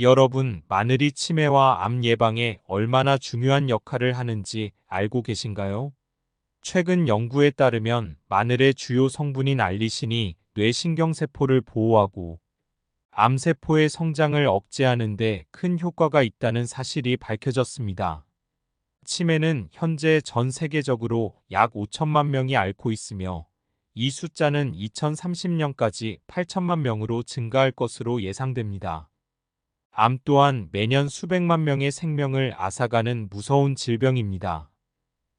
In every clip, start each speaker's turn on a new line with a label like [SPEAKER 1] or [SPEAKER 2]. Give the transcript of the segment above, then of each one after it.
[SPEAKER 1] 여러분, 마늘이 치매와 암 예방에 얼마나 중요한 역할을 하는지 알고 계신가요? 최근 연구에 따르면 마늘의 주요 성분인 알리신이 뇌신경세포를 보호하고 암세포의 성장을 억제하는 데 큰 효과가 있다는 사실이 밝혀졌습니다. 치매는 현재 전 세계적으로 약 5천만 명이 앓고 있으며 이 숫자는 2030년까지 8천만 명으로 증가할 것으로 예상됩니다. 암 또한 매년 수백만 명의 생명을 앗아가는 무서운 질병입니다.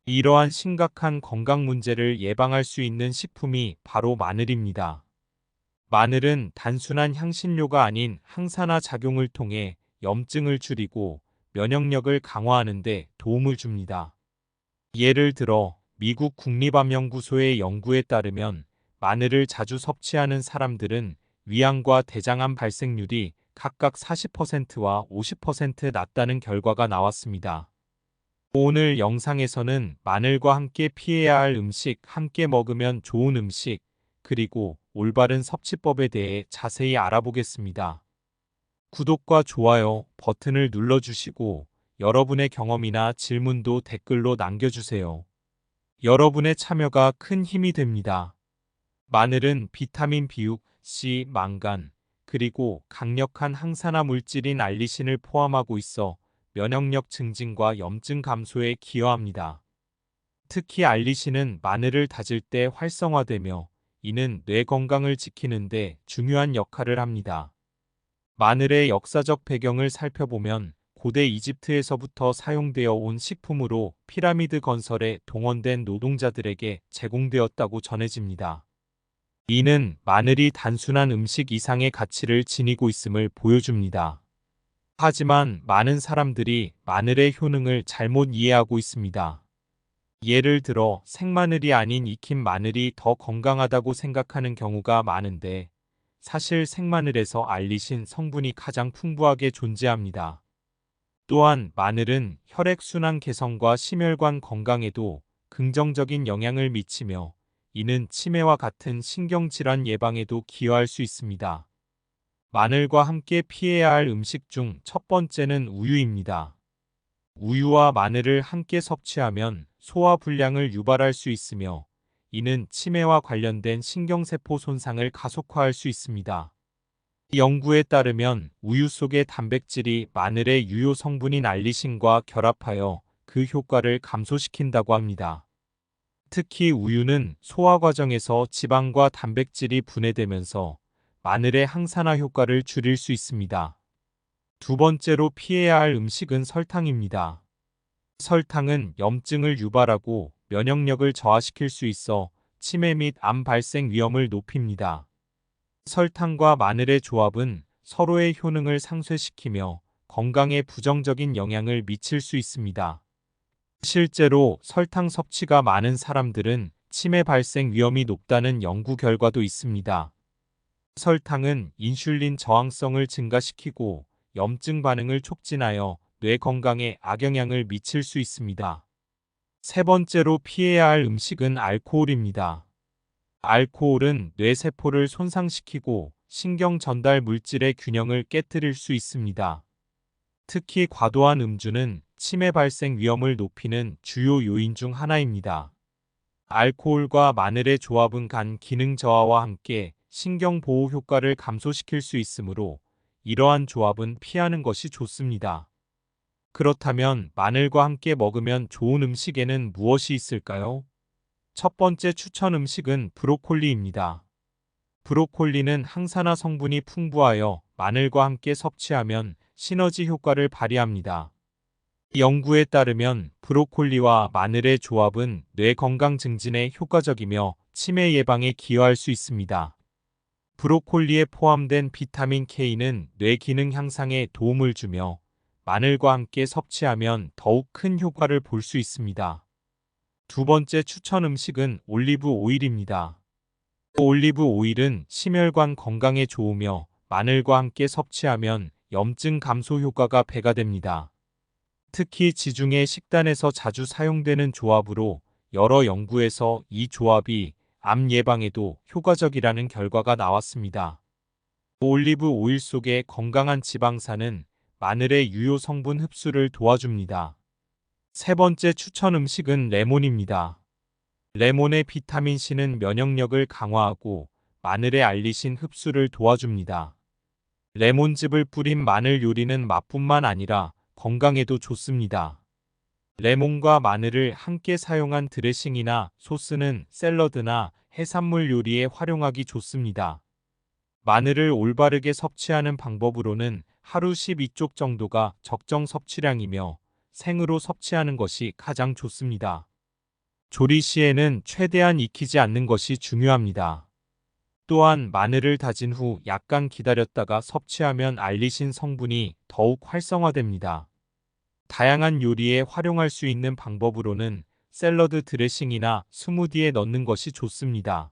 [SPEAKER 1] 이러한 심각한 건강 문제를 예방할 수 있는 식품이 바로 마늘입니다. 마늘은 단순한 향신료가 아닌 항산화 작용을 통해 염증을 줄이고 면역력을 강화하는 데 도움을 줍니다. 예를 들어 미국 국립암연구소의 연구에 따르면 마늘을 자주 섭취하는 사람들은 위암과 대장암 발생률이 각각 40%와 50% 낮다는 결과가 나왔습니다. 오늘 영상에서는 마늘과 함께 피해야 할 음식, 함께 먹으면 좋은 음식, 그리고 올바른 섭취법에 대해 자세히 알아보겠습니다. 구독과 좋아요 버튼을 눌러주시고 여러분의 경험이나 질문도 댓글로 남겨주세요. 여러분의 참여가 큰 힘이 됩니다. 마늘은 비타민 B6, C, 망간, 그리고 강력한 항산화 물질인 알리신을 포함하고 있어 면역력 증진과 염증 감소에 기여합니다. 특히 알리신은 마늘을 다질 때 활성화되며 이는 뇌 건강을 지키는데 중요한 역할을 합니다. 마늘의 역사적 배경을 살펴보면 고대 이집트에서부터 사용되어 온 식품으로 피라미드 건설에 동원된 노동자들에게 제공되었다고 전해집니다. 이는 마늘이 단순한 음식 이상의 가치를 지니고 있음을 보여줍니다. 하지만 많은 사람들이 마늘의 효능을 잘못 이해하고 있습니다. 예를 들어 생마늘이 아닌 익힌 마늘이 더 건강하다고 생각하는 경우가 많은데 사실 생마늘에서 알리신 성분이 가장 풍부하게 존재합니다. 또한 마늘은 혈액순환 개선과 심혈관 건강에도 긍정적인 영향을 미치며 이는 치매와 같은 신경질환 예방에도 기여할 수 있습니다. 마늘과 함께 피해야 할 음식 중 첫 번째는 우유입니다. 우유와 마늘을 함께 섭취하면 소화 불량을 유발할 수 있으며 이는 치매와 관련된 신경세포 손상을 가속화할 수 있습니다. 연구에 따르면 우유 속의 단백질이 마늘의 유효 성분인 알리신과 결합하여 그 효과를 감소시킨다고 합니다. 특히 우유는 소화 과정에서 지방과 단백질이 분해되면서 마늘의 항산화 효과를 줄일 수 있습니다. 두 번째로 피해야 할 음식은 설탕입니다. 설탕은 염증을 유발하고 면역력을 저하시킬 수 있어 치매 및 암 발생 위험을 높입니다. 설탕과 마늘의 조합은 서로의 효능을 상쇄시키며 건강에 부정적인 영향을 미칠 수 있습니다. 실제로 설탕 섭취가 많은 사람들은 치매 발생 위험이 높다는 연구 결과도 있습니다. 설탕은 인슐린 저항성을 증가시키고 염증 반응을 촉진하여 뇌 건강에 악영향을 미칠 수 있습니다. 세 번째로 피해야 할 음식은 알코올입니다. 알코올은 뇌세포를 손상시키고 신경 전달 물질의 균형을 깨뜨릴 수 있습니다. 특히 과도한 음주는 치매 발생 위험을 높이는 주요 요인 중 하나입니다. 알코올과 마늘의 조합은 간 기능 저하와 함께 신경 보호 효과를 감소시킬 수 있으므로 이러한 조합은 피하는 것이 좋습니다. 그렇다면 마늘과 함께 먹으면 좋은 음식에는 무엇이 있을까요? 첫 번째 추천 음식은 브로콜리입니다. 브로콜리는 항산화 성분이 풍부하여 마늘과 함께 섭취하면 시너지 효과를 발휘합니다. 연구에 따르면 브로콜리와 마늘의 조합은 뇌 건강 증진에 효과적이며 치매 예방에 기여할 수 있습니다. 브로콜리에 포함된 비타민 K는 뇌 기능 향상에 도움을 주며 마늘과 함께 섭취하면 더욱 큰 효과를 볼 수 있습니다. 두 번째 추천 음식은 올리브 오일입니다. 올리브 오일은 심혈관 건강에 좋으며 마늘과 함께 섭취하면 염증 감소 효과가 배가 됩니다. 특히 지중해 식단에서 자주 사용되는 조합으로 여러 연구에서 이 조합이 암 예방에도 효과적이라는 결과가 나왔습니다. 올리브 오일 속의 건강한 지방산은 마늘의 유효 성분 흡수를 도와줍니다. 세 번째 추천 음식은 레몬입니다. 레몬의 비타민 C는 면역력을 강화하고 마늘의 알리신 흡수를 도와줍니다. 레몬즙을 뿌린 마늘 요리는 맛뿐만 아니라 건강에도 좋습니다. 레몬과 마늘을 함께 사용한 드레싱이나 소스는 샐러드나 해산물 요리에 활용하기 좋습니다. 마늘을 올바르게 섭취하는 방법으로는 하루 12쪽 정도가 적정 섭취량이며 생으로 섭취하는 것이 가장 좋습니다. 조리 시에는 최대한 익히지 않는 것이 중요합니다. 또한 마늘을 다진 후 약간 기다렸다가 섭취하면 알리신 성분이 더욱 활성화됩니다. 다양한 요리에 활용할 수 있는 방법으로는 샐러드 드레싱이나 스무디에 넣는 것이 좋습니다.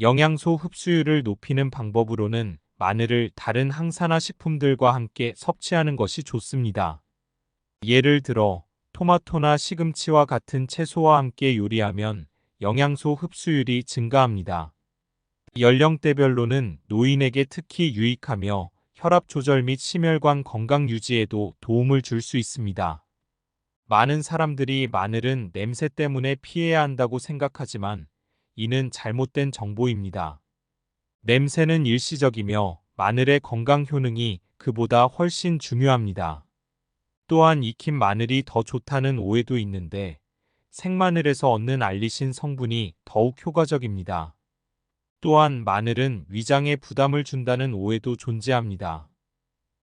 [SPEAKER 1] 영양소 흡수율을 높이는 방법으로는 마늘을 다른 항산화 식품들과 함께 섭취하는 것이 좋습니다. 예를 들어 토마토나 시금치와 같은 채소와 함께 요리하면 영양소 흡수율이 증가합니다. 연령대별로는 노인에게 특히 유익하며 혈압 조절 및 심혈관 건강 유지에도 도움을 줄 수 있습니다. 많은 사람들이 마늘은 냄새 때문에 피해야 한다고 생각하지만 이는 잘못된 정보입니다. 냄새는 일시적이며 마늘의 건강 효능이 그보다 훨씬 중요합니다. 또한 익힌 마늘이 더 좋다는 오해도 있는데 생마늘에서 얻는 알리신 성분이 더욱 효과적입니다. 또한 마늘은 위장에 부담을 준다는 오해도 존재합니다.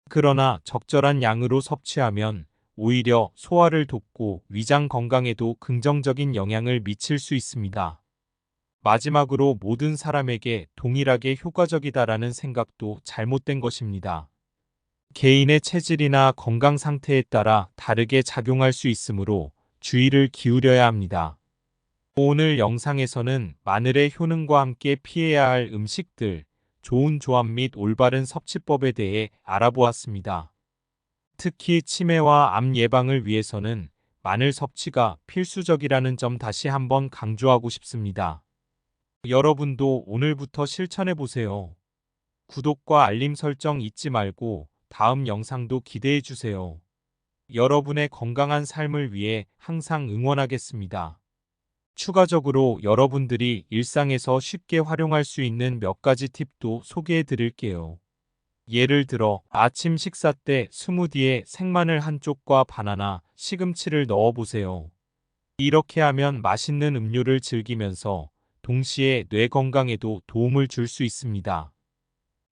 [SPEAKER 1] 그러나 적절한 양으로 섭취하면 오히려 소화를 돕고 위장 건강에도 긍정적인 영향을 미칠 수 있습니다. 마지막으로 모든 사람에게 동일하게 효과적이다라는 생각도 잘못된 것입니다. 개인의 체질이나 건강 상태에 따라 다르게 작용할 수 있으므로 주의를 기울여야 합니다. 오늘 영상에서는 마늘의 효능과 함께 피해야 할 음식들, 좋은 조합 및 올바른 섭취법에 대해 알아보았습니다. 특히 치매와 암 예방을 위해서는 마늘 섭취가 필수적이라는 점 다시 한번 강조하고 싶습니다. 여러분도 오늘부터 실천해 보세요. 구독과 알림 설정 잊지 말고 다음 영상도 기대해 주세요. 여러분의 건강한 삶을 위해 항상 응원하겠습니다. 추가적으로 여러분들이 일상에서 쉽게 활용할 수 있는 몇 가지 팁도 소개해 드릴게요. 예를 들어 아침 식사 때 스무디에 생마늘 한 쪽과 바나나, 시금치를 넣어 보세요. 이렇게 하면 맛있는 음료를 즐기면서 동시에 뇌 건강에도 도움을 줄 수 있습니다.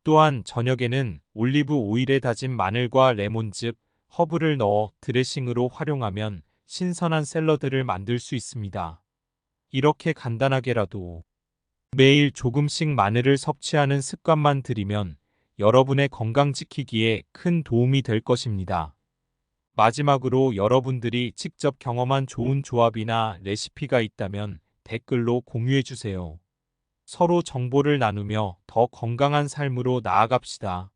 [SPEAKER 1] 또한 저녁에는 올리브 오일에 다진 마늘과 레몬즙, 허브를 넣어 드레싱으로 활용하면 신선한 샐러드를 만들 수 있습니다. 이렇게 간단하게라도 매일 조금씩 마늘을 섭취하는 습관만 들이면 여러분의 건강 지키기에 큰 도움이 될 것입니다. 마지막으로 여러분들이 직접 경험한 좋은 조합이나 레시피가 있다면 댓글로 공유해 주세요. 서로 정보를 나누며 더 건강한 삶으로 나아갑시다.